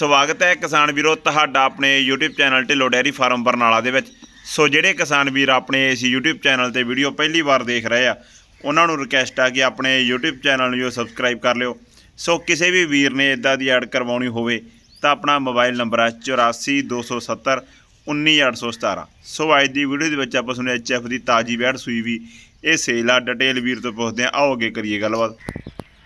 ਸਵਾਗਤ ਹੈ ਕਿਸਾਨ ਵੀਰੋ ਤੁਹਾਡਾ ਆਪਣੇ YouTube channel Dhillon dairy farm Barnala ਦੇ ਵਿੱਚ। ਸੋ ਜਿਹੜੇ ਕਿਸਾਨ ਵੀਰ ਆਪਣੇ ਇਸ YouTube ਚੈਨਲ ਤੇ ਵੀਡੀਓ ਪਹਿਲੀ ਵਾਰ ਦੇਖ ਰਹੇ ਆ ਉਹਨਾਂ ਨੂੰ ਰਿਕਵੈਸਟ ਆ ਕਿ ਆਪਣੇ YouTube ਚੈਨਲ ਨੂੰ ਜੋ ਸਬਸਕ੍ਰਾਈਬ ਕਰ ਲਿਓ। ਸੋ ਕਿਸੇ ਵੀ ਵੀਰ ਨੇ ਇਦਾਂ ਦੀ ਐਡ ਕਰਵਾਉਣੀ ਹੋਵੇ ਤਾਂ ਆਪਣਾ ਮੋਬਾਈਲ ਨੰਬਰ ਹੈ 84270 19817 ਸੋ ਅੱਜ ਦੀ ਵੀਡੀਓ ਦੇ ਵਿੱਚ ਆਪਾਂ ਸੁਣਿਆ ਐਚਐਫ ਦੀ ਤਾਜੀ ਵੈੜ ਸੂਈ ਵੀ ਇਹ ਸੇਲ ਆ ਡਿਟੇਲ ਵੀਰ ਤੋਂ ਪੁੱਛਦੇ ਆ। ਆਓ ਅੱਗੇ ਕਰੀਏ ਗੱਲਬਾਤ।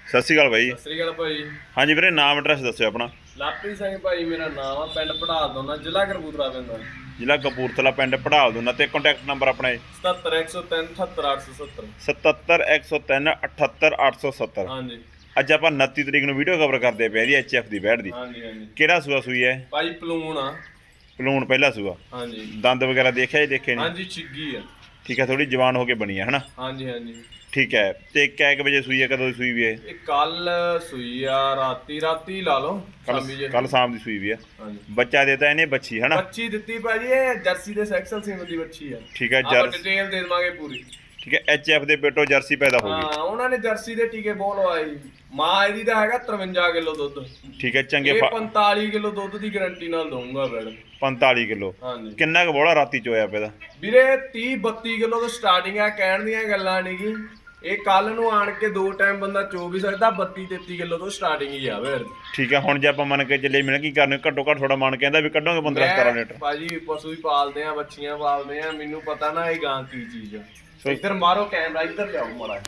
ਸਤਿ ਸ਼੍ਰੀ ਅਕਾਲ ਭਾਈ ਸਤਿ ਸ੍ਰੀ ਅਕਾਲ ਭਾਈ। ਹਾਂਜੀ ਵੀਰੇ ਨਾਮ ਐਡਰੈਸ ਦੱਸਿਓ ਆਪਣਾ। ਲਾਪਰੀ ਸਿੰਘ ਭਾਈ ਮੇਰਾ ਨਾਮ ਆ ਪਿੰਡ ਪੜਾਲ ਦੋਨਾ ਜ਼ਿਲ੍ਹਾ ਕਰਬੂਤਰਾ ਪੈਂਦਾ ਜ਼ਿਲ੍ਹਾ ਕਪੂਰਥਲਾ ਪਿੰਡ ਪੜਾਲ ਦੋਨਾ ਤੇ ਕੰਟੈਕਟ ਨੰਬਰ ਆਪਣਾ ਹੈ 77103 78870 77103 78870 ਹਾਂਜੀ। ਅੱਜ ਆਪਾਂ 29 ਤਰੀਕ ਨੂੰ ਵੀਡੀਓ ਕਵਰ ਕਰਦੇ ਪਏ ਦੀ ਐਚਐਫ ਦੀ ਬੈਠ ਦੀ। ਹਾਂਜੀ ਹਾਂਜੀ। ਕਿਹੜਾ ਸੂਆ ਸੂਈ ਹੈ? ਭਾਈ ਪਲੂਣ ਆ। ਪਲੂਣ ਪਹਿਲਾ ਸੂਆ। ਹਾਂਜੀ। ਦੰਦ ਵਗੈਰਾ ਦੇਖਿਆ ਹੀ ਦੇਖੇ ਨਹੀਂ ਹਾਂਜੀ ਛਿੱਗੀ ਆ। ਠੀਕ ਹੈ ਥੋੜੀ ਜਵਾਨ ਹੋ ਕੇ ਬਣੀ ਹੈ ਹਨਾ? ਹਾਂਜੀ ਹਾਂਜੀ। ਠੀਕ ਹੈ ਤੇ ਕੁ ਵਜੇ ਸੂਈ ਹੈ ਕਦੋਂ ਦੀ ਸੂਈ ਵੀ ਹੈ? ਇਹ ਕੱਲ ਸੂਈ ਆ ਰਾਤੀ ਰਾਤੀ ਲਾ ਲਓ ਸ਼ਾਮੀ ਜੇ। ਕੱਲ ਸ਼ਾਮ ਦੀ ਸੂਈ ਵੀ ਹੈ। ਹਾਂਜੀ। ਬੱਚਾ ਦੇਤਾ ਇਹਨੇ ਬੱਚੀ ਹਨਾ? ਬੱਚੀ ਦਿੱਤੀ ਭਾਜੀ ਇਹ ਜਰਸੀ ਦੇ ਸੈਕਸਲ ਸਿੰਗ ਦੀ ਬੱਚੀ ਆ। ਠੀਕ ਹੈ ਆਪਾਂ ਡਿਟੇਲ ਦੇ ਦੇਵਾਂਗੇ ਪੂਰੀ। ਠੀਕ ਹੈ ਐਚਐਫ ਦੇ ਪੇਟੋ ਜਰਸੀ ਪੈਦਾ ਹੋ ਗਈ। ਹਾਂ ਉਹਨਾਂ ਨੇ ਜਰਸੀ ਦੇ ਟੀਕੇ ਬਹੁਤ ਲਵਾਏ ਮਾਂ ਇਹਦੀ ਦਾ ਹੈਗਾ 53 ਕਿਲੋ ਦੁੱਧ। ਠੀਕ ਹੈ ਚੰਗੇ ਇਹ ਫ- 45 ਕਿਲੋ ਦੁੱਧ ਦੀ ਗਾਰੰਟੀ ਨਾਲ ਦਊਂਗਾ ਮੈਡਮ 45 ਕਿਲੋ। ਹਾਂਜੀ। ਕਿੰਨਾ ਕੁ ਬੋਲਾ ਰਾਤੀ ਚੋਇਆ ਪੈਦਾ ਵੀਰੇ 30 32 ਕਿਲੋ ਤੋਂ ਸਟਾਰਟਿੰਗ ਆ ਕਹਿਣ ਦੀਆਂ ਗੱਲਾਂ ਨਹੀਂਗੀ ਇਹ ਕੱਲ ਨੂੰ ਆਣ ਕੇ ਦੋ ਟਾਈਮ ਬੰਦਾ ਚੋ ਵੀ ਸਕਦਾ 32 33 ਕਿਲੋ ਤੋਂ ਸਟਾਰਟਿੰਗ ਹੀ ਆ ਵੀਰ ਠੀਕ ਹੈ ਹੁਣ ਜੇ ਆਪਾਂ ਮੰਨ ਕੇ ਚੱਲੇ ਮਿਲ ਕੀ ਕਰਨੇ ਘੱਟੋ ਘੱਟ ਥੋੜਾ ਮੰਨ ਕੇ ਕਹਿੰਦਾ ਵੀ ਕੱਢੋਗੇ 15 17 ਮੈਂ ਲੀਟਰ ਭਾਜੀ ਪਸ਼ੂ ਹੀ ਪਾਲਦੇ ਆ ਬੱਚੀਆਂ ਪਾਲਦੇ ਆ ਮੈਨੂੰ ਪਤਾ ਨਾ ਇਹ ਗਾਂ ਕੀ ਚੀਜ਼ ਆ। ਇੱਧਰ ਮਾਰੋ ਕੈਮਰਾ ਇੱਧਰ ਲਿਆਓ ਮਾੜਾ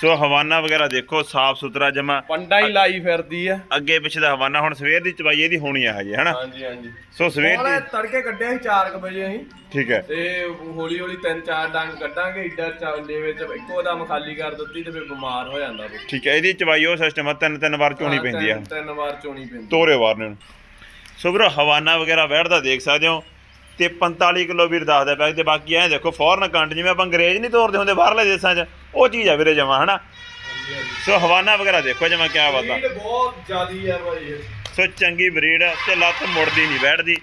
ਸੋ ਹਵਾਨਾ ਵਗੈਰਾ ਦੇਖੋ ਸਾਫ਼ ਸੁਥਰਾ ਜਮਾ। ਪੰਡਾ ਹੀ ਲਾਈ ਫਿਰਦੀ ਆ। ਅੱਗੇ ਪਿੱਛੇ ਦਾ ਹਵਾਨਾ ਹੁਣ ਸਵੇਰ ਦੀ ਚਵਾਈ ਇਹਦੀ ਹੋਣੀ ਆ ਹਜੇ ਹਨਾ? ਹਾਂਜੀ ਹਾਂਜੀ। ਸੋ ਸਵੇਰ ਹੁਣ ਦੀ ਤੜਕੇ ਕੱਢਿਆ ਸੀ 4 ਵਜੇ ਅਸੀਂ। ਠੀਕ ਹੈ। ਤੇ ਹੌਲੀ ਹੌਲੀ ਤਿੰਨ ਚਾਰ ਡੰਗ ਕੱਢਾਂਗੇ ਇੱਧਰ ਚਾਵਲੇ ਵਿੱਚ ਇੱਕੋ ਦਮ ਖਾਲੀ ਕਰ ਦਿੱਤੀ ਤੇ ਫਿਰ ਬਿਮਾਰ ਹੋ ਜਾਂਦਾ ਉਹ ਠੀਕ ਹੈ ਇਹਦੀ ਚਵਾਈ ਉਹ ਸਿਸਟਮ ਆ ਤਿੰਨ ਤਿੰਨ ਵਾਰ ਚੋਣੀ ਪੈਂਦੀ ਆ। ਤਿੰਨ- ਤਿੰਨ ਵਾਰ ਚੋਣੀ ਪੈਂਦੀ ਤੋਰੇ ਵਾਰ ਨੂੰ। ਸੋ ਵੀਰੋ ਹਵਾਨਾ ਵਗੈਰਾ ਬੈਠਦਾ ਦੇਖ ਸਕਦੇ ਹੋ। ਤੇ 45 ਕਿਲੋ ਵੀਰ ਦੱਸਦਾ ਪਿਆ ਤੇ ਬਾਕੀ ਐ ਦੇਖੋ ਫੋਰਨ ਕੰਟ ਜਿਵੇਂ ਆਪਾਂ ਅੰਗਰੇਜ਼ ਨਹੀਂ ਤੋਰਦੇ ਹੁੰਦੇ ਬਾਹਰਲੇ ਦੇਸ਼ਾਂ 'ਚ। ਉਹ ਚੀਜ਼ ਆ ਵੀਰੇ ਜਮਾ ਹਨਾ? ਸੋ ਹਵਾਨਾ ਵਗੈਰਾ ਦੇਖੋ ਜਮਾ ਕਿਆ ਬਾਤਾਂ। ਸਪੀਡ ਬਹੁਤ ਜ਼ਿਆਦੀ ਆ ਭਾਈ। ਸੋ ਚੰਗੀ ਬਰੀਡ ਤੇ ਲੱਤ ਮੁੜਦੀ ਨਹੀਂ ਬੈਠਦੀ।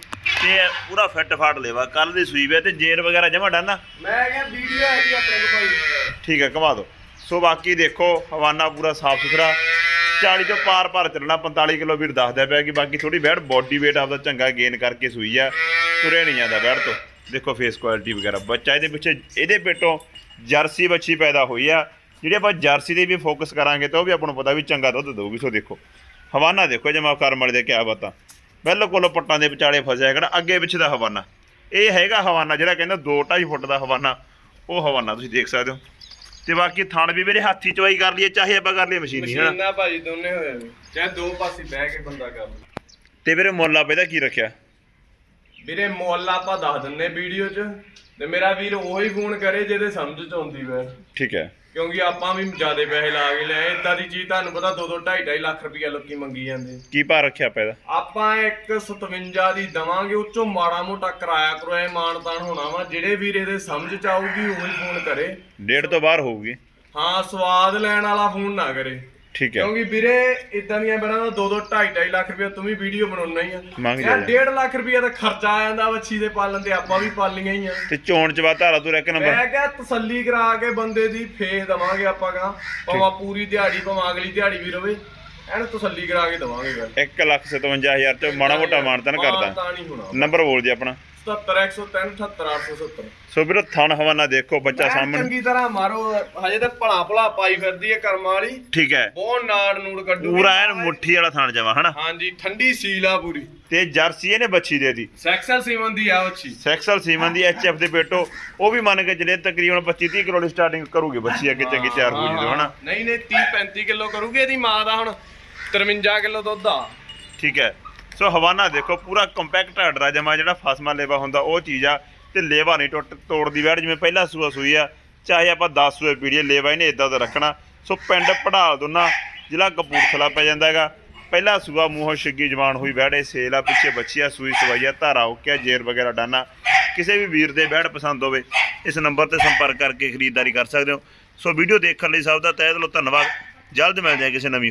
ਤੇ ਪੂਰਾ ਫਿੱਟ ਫਾਟ ਲੈਵਾ ਕੱਲ ਦੀ ਸੂਈ ਵੇ ਤੇ ਜੇਰ ਵਗੈਰਾ ਜਮਾ ਡਾਨਾ ਮੈਂ ਕਿਹਾ ਵੀਡੀਓ ਹੈਗੀ ਆਪਣੇ ਕੋਲ ਭਾਈ ਠੀਕ ਹੈ ਘੁਮਾ ਦਿਓ। ਸੋ ਬਾਕੀ ਦੇਖੋ ਹਵਾਨਾ ਪੂਰਾ ਸਾਫ਼ ਸੁਥਰਾ। 40 ਤੋਂ ਪਾਰ ਪਾਰ ਚੱਲਣਾ 45 ਕਿਲੋ ਵੀਰ ਦੱਸਦਾ ਪਿਆ ਕਿ ਬਾਕੀ ਥੋੜੀ ਬੈੜ ਬੋਡੀ weight ਆਪਦਾ ਚੰਗਾ ਗੇਨ ਕਰਕੇ ਸੂਈ ਆ। ਤੁਰੇ ਨਹੀਂ ਜਾਂਦਾ ਬੈੜ ਤੋਂ। ਦੇਖੋ ਫੇਸ ਕੁਆਲਿਟੀ ਵਗੈਰਾ ਬੱਚਾ ਇਹਦੇ ਪਿੱਛੇ ਇਹਦੇ ਪੇਟੋਂ ਜਰਸੀ ਬੱਚੀ ਪੈਦਾ ਹੋਈ ਆ। ਜਿਹੜੀ ਆਪਾਂ ਜਰਸੀ ਦੇ ਵੀ ਫੋਕਸ ਕਰਾਂਗੇ ਤਾਂ ਉਹ ਵੀ ਆਪਾਂ ਨੂੰ ਪਤਾ ਵੀ ਚੰਗਾ ਦੁੱਧ ਦੇਊਗੀ। ਸੋ ਦੇਖੋ ਹਵਾਨਾ ਦੇਖੋ ਜਮਾ ਕਰਮ ਵਾਲੇ ਦੇ ਕਿਆ ਬਾਤਾਂ। ਬਿਲਕੁਲ ਪੱਟਾਂ ਦੇ ਵਿਚਾਲੇ ਫਸਿਆ ਕਿਹੜਾ ਅੱਗੇ ਪਿੱਛੇ ਦਾ ਹਵਾਨਾ। ਇਹ ਹੈਗਾ ਹਵਾਨਾ ਜਿਹੜਾ ਕਹਿੰਦਾ 2.5 ਫੁੱਟ ਦਾ ਹਵਾਨਾ ਉਹ ਹਵਾਨਾ ਤੁਸੀਂ ਦੇਖ ਸਕਦੇ ਹੋ। ਤੇ ਬਾਕੀ ਥਣ ਵੀ ਮੇਰੇ ਹੱਥੀ ਚਵਾਈ ਕਰ ਲਈਏ ਚਾਹੇ ਆਪਾਂ ਕਰ ਲਈਏ ਮਸ਼ੀਨੀ ਹਨਾ ਮਸ਼ੀਨਾਂ ਭਾਜੀ ਦੋਨੇ ਹੋਏ ਨੇ ਚਾਹੇ ਦੋ ਪਾਸੇ ਬਹਿ ਕੇ ਬੰਦਾ ਕਰ ਤੇ ਵੀਰੇ ਮੁੱਲ ਦਾ ਕੀ ਰੱਖਿਆ? ਵੀਰੇ ਮੁੱਲ ਆਪਾਂ ਦੱਸ ਦਿੰਨੇ ਵੀਡੀਓ 'ਚ ਤੇ ਮੇਰਾ ਵੀਰ ਉਹੀ ਫੋਨ ਕਰੇ ਜਿਹਦੇ ਸਮਝ 'ਚ ਆਉਂਦੀ ਵੈ ਠੀਕ ਹੈ। ਕਿਉਂਕਿ ਆਪਾਂ ਵੀ ਜ਼ਿਆਦੇ ਪੈਸੇ ਲਾ ਕੇ ਲਏ ਇਦਾਂ ਦੀ ਚੀਜ਼ ਤੁਹਾਨੂੰ ਪਤਾ 2 2 2.5 2.5 ਲੱਖ ਰੁਪਈਆ ਲੋਕੀ ਮੰਗੀ ਜਾਂਦੇ। ਕੀ ਭਾਅ ਰੱਖਿਆ ਆਪੇ ਦਾ ਆਪਾਂ ਇੱਕ 57 ਦੀ ਦਵਾਂਗੇ ਉਹ ਚੋਂ ਮਾੜਾ ਮੋਟਾ ਕਿਰਾਇਆ ਕਰੋਏ ਮਾਨਤਾਨ ਹੋਣਾ ਵਾ। ਜਿਹੜੇ ਵੀਰ ਇਹਦੇ ਸਮਝ ਚ ਆਊਗੀ ਉਹੀ ਫੋਨ ਕਰੇ। ਡੇਢ ਤੋਂ ਬਾਹਰ ਹੋਊਗੀ। ਹਾਂ ਸਵਾਦ ਲੈਣ ਵਾਲਾ ਫੋਨ ਨਾ ਕਰੇ। ਠੀਕ ਹੈ। ਕਿਉਂਕਿ ਵੀਰੇ ਇਦਾਂ ਦੀਆਂ ਬਰਾਂ ਦਾ 2 2 2.5 2.5 ਲੱਖ ਰੁਪਏ ਤੂੰ ਵੀ ਵੀਡੀਓ ਬਣਾਉਣਾ ਹੀ ਆ। ਮੰਗ ਯਾਰ ਜਾਇਆ 1.5 ਲੱਖ ਰੁਪਏ ਦਾ ਖਰਚਾ ਆ ਜਾਂਦਾ ਵੱਛੀ ਦੇ ਪਾਲਣ ਤੇ ਆਪਾਂ ਵੀ ਪਾਲੀਆਂ ਹੀ ਆ। ਤੇ ਚੋਣ ਚ ਬਾਅਦ ਧਾਰਾ ਤੂੰ ਇੱਕ ਨੰਬਰ। ਮੈਂ ਕਿਹਾ ਤਸੱਲੀ ਕਰਾ ਕੇ ਬੰਦੇ ਦੀ ਫੇਸ ਦਵਾਂਗੇ ਆਪਾਂ ਕਹਾਂ ਭਾਵੇਂ ਪੂਰੀ ਦਿਹਾੜੀ ਭਾਵੇਂ ਅਗਲੀ ਦਿਹਾੜੀ ਵੀ ਰਵੇ। ਐਨ ਤਸੱਲੀ ਕਰਾ ਕੇ ਦਵਾਂਗੇ ਗੱਲ। 1 ਲੱਖ 57000 ਚ ਮਾੜਾ ਮੋਟਾ ਮਾਨਤਨ ਕਰਦਾ। ਨੰਬਰ ਬੋਲ ਜੀ ਆਪਣਾ। 77103 78870 ਸੋ ਵੀਰੋ ਥਣ ਹਵਾਨਾ ਦੇਖੋ ਬੱਚਾ ਸਾਹਮਣੇ। ਚੰਗੀ ਤਰ੍ਹਾਂ ਮਾਰੋ ਹਜੇ ਤਾਂ ਭਲਾ ਭਲਾ ਪਾਈ ਫਿਰਦੀ ਹੈ ਕਰਮਾਂ ਵਾਲੀ। ਠੀਕ ਹੈ। ਬਹੁਤ ਨਾੜ ਨੂੜ ਕੱਢੂ ਪੂਰਾ ਐਨ ਮੁੱਠੀ ਵਾਲਾ ਥਣ ਜਮਾ ਹਨਾ? ਹਾਂਜੀ ਠੰਡੀ ਸੀਲ ਆ ਪੂਰੀ। ਤੇ ਜਰਸੀ ਇਹਨੇ ਬੱਚੀ ਦੇ ਦੀ ਸੈਕਸਲ ਸੀਮਨ ਦੀ ਆ ਵੱਛੀ ਸੈਕਸਲ ਸੀਮਨ ਦੀ ਐਚਐਫ ਦੇ ਪੇਟੋ ਉਹ ਵੀ ਮੰਨ ਕੇ ਚਲੇ ਤਕਰੀਬਨ 25 30 ਕਿਲੋ ਦੀ ਸਟਾਰਟਿੰਗ ਕਰੂਗੀ ਬੱਚੀ ਅੱਗੇ ਚੰਗੀ ਤਿਆਰ ਹੋ ਜਦੋਂ ਹਨਾ? ਨਹੀਂ ਨਹੀਂ 30 35 ਕਿਲੋ ਕਰੂਗੀ ਇਹਦੀ ਮਾਂ ਦਾ ਹੁਣ 53 ਕਿਲੋ ਦੁੱਧ ਆ। ਠੀਕ ਹੈ। ਸੋ ਹਵਾਨਾ ਦੇਖੋ, ਪੂਰਾ ਕੰਪੈਕਟ ਆਰਡਰ ਆ ਜਮਾ ਜਿਹੜਾ ਫਾਸਮਾ ਲੇਵਾ ਹੁੰਦਾ, ਉਹ ਚੀਜ਼ ਆ, ਤੇ ਲੇਵਾ ਨਹੀਂ ਟੁੱਟ ਤੋੜਦੀ ਵੈੜ, ਜਿਵੇਂ ਪਹਿਲਾ ਸੂਆ ਸੂਈ ਆ, ਚਾਹੇ ਆਪਾਂ 10 ਸੂਏ ਪੀੜੀਏ, ਲੇਵਾ ਇਹਨੇ ਇਦਾਂ ਦਾ ਰੱਖਣਾ। ਸੋ ਪਿੰਡ ਪੜਾਲ ਦੋਨਾ ਜ਼ਿਲ੍ਹਾ ਕਪੂਰਥਲਾ ਪੈ ਜਾਂਦਾ ਹੈਗਾ। ਪਹਿਲਾ ਸੂਆ ਮੂੰਹੋਂ ਛਿੱਗੀ ਜਵਾਨ ਹੋਈ ਵੈੜ ਸੇਲ ਆ, ਪਿੱਛੇ ਬੱਚੀ ਆ, ਸੂਈ ਸਵਾਈਆ ਧਾਰਾ ਓਕਿਆ ਜੇਰ ਵਗੈਰਾ ਡਾਨਾ। ਕਿਸੇ ਵੀ ਵੀਰ ਦੇ ਵੈੜ ਪਸੰਦ ਹੋਵੇ, ਇਸ ਨੰਬਰ ਤੇ ਸੰਪਰਕ ਕਰਕੇ ਖਰੀਦਦਾਰੀ ਕਰ ਸਕਦੇ ਹੋ। ਸੋ ਵੀਡੀਓ ਦੇਖਣ ਲਈ ਸਭ ਦਾ ਤਹਿ ਦਿਲੋਂ ਧੰਨਵਾਦ। ਜਲਦ ਮਿਲਦੇ ਹਾਂ ਕਿਸੇ ਨਵੀਂ